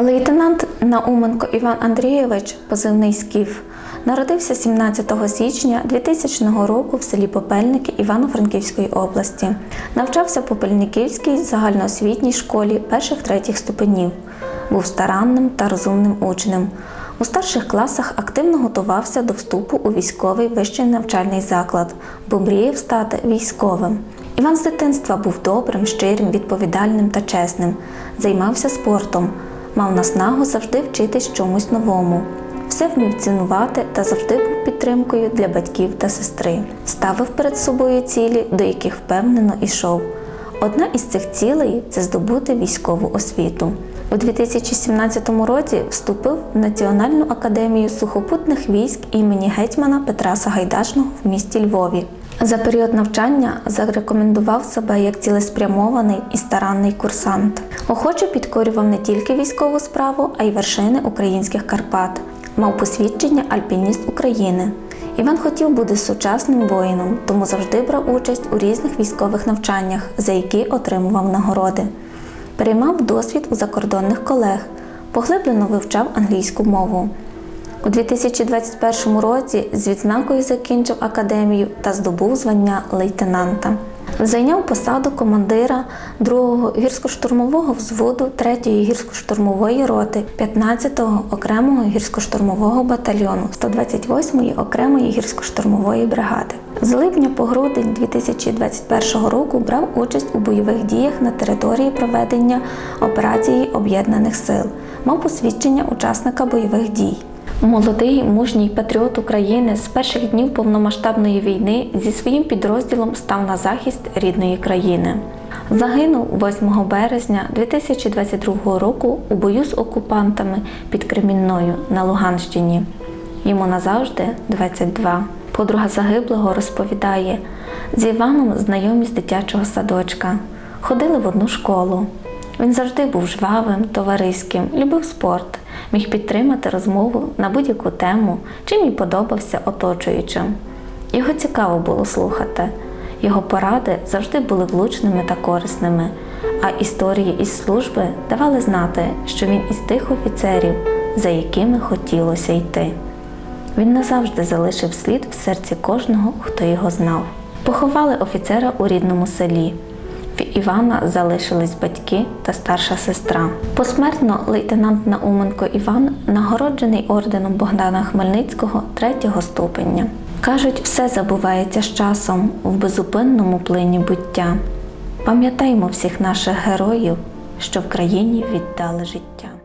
Лейтенант Науменко Іван Андрійович, позивний Скіф, народився 17 січня 2000 року в селі Попельники Івано-Франківської області. Навчався в Попельниківській загальноосвітній школі перших третіх ступенів. Був старанним та розумним учнем. У старших класах активно готувався до вступу у військовий вищий навчальний заклад, бо мріяв стати військовим. Іван з дитинства був добрим, щирим, відповідальним та чесним, займався спортом, мав наснагу завжди вчитись чомусь новому. Все вмів цінувати та завжди був підтримкою для батьків та сестри. Ставив перед собою цілі, до яких впевнено ішов. Одна із цих цілей це здобути військову освіту. У 2017 році вступив в Національну академію сухопутних військ імені гетьмана Петра Сагайдачного в місті Львові. За період навчання зарекомендував себе як цілеспрямований і старанний курсант. Охоче підкорював не тільки військову справу, а й вершини українських Карпат. Мав посвідчення Альпініст України. Іван хотів бути сучасним воїном, тому завжди брав участь у різних військових навчаннях, за які отримував нагороди. Переймав досвід у закордонних колег, поглиблено вивчав англійську мову. У 2021 році з відзнакою закінчив академію та здобув звання лейтенанта. Зайняв посаду командира 2-го гірсько-штурмового взводу 3-ї гірсько-штурмової роти 15-го окремого гірсько-штурмового батальйону 128-ї окремої гірсько-штурмової бригади. З липня по грудень 2021 року брав участь у бойових діях на території проведення операції Об'єднаних Сил, мав посвідчення учасника бойових дій. Молодий мужній патріот України з перших днів повномасштабної війни зі своїм підрозділом став на захист рідної країни. Загинув 8 березня 2022 року у бою з окупантами під Кремінною на Луганщині. Йому назавжди 22. Подруга загиблого розповідає: з Іваном знайомі з дитячого садочка, ходили в одну школу. Він завжди був жвавим, товариським, любив спорт, міг підтримати розмову на будь-яку тему, чим їй подобався оточуючим. Його цікаво було слухати. Його поради завжди були влучними та корисними, а історії із служби давали знати, що він із тих офіцерів, за якими хотілося йти. Він назавжди залишив слід в серці кожного, хто його знав. Поховали офіцера у рідному селі. В Івана залишились батьки та старша сестра. Посмертно лейтенант Науменко Іван нагороджений орденом Богдана Хмельницького третього ступеня. Кажуть, все забувається з часом в безупинному плині буття. Пам'ятаймо всіх наших героїв, що в країні віддали життя.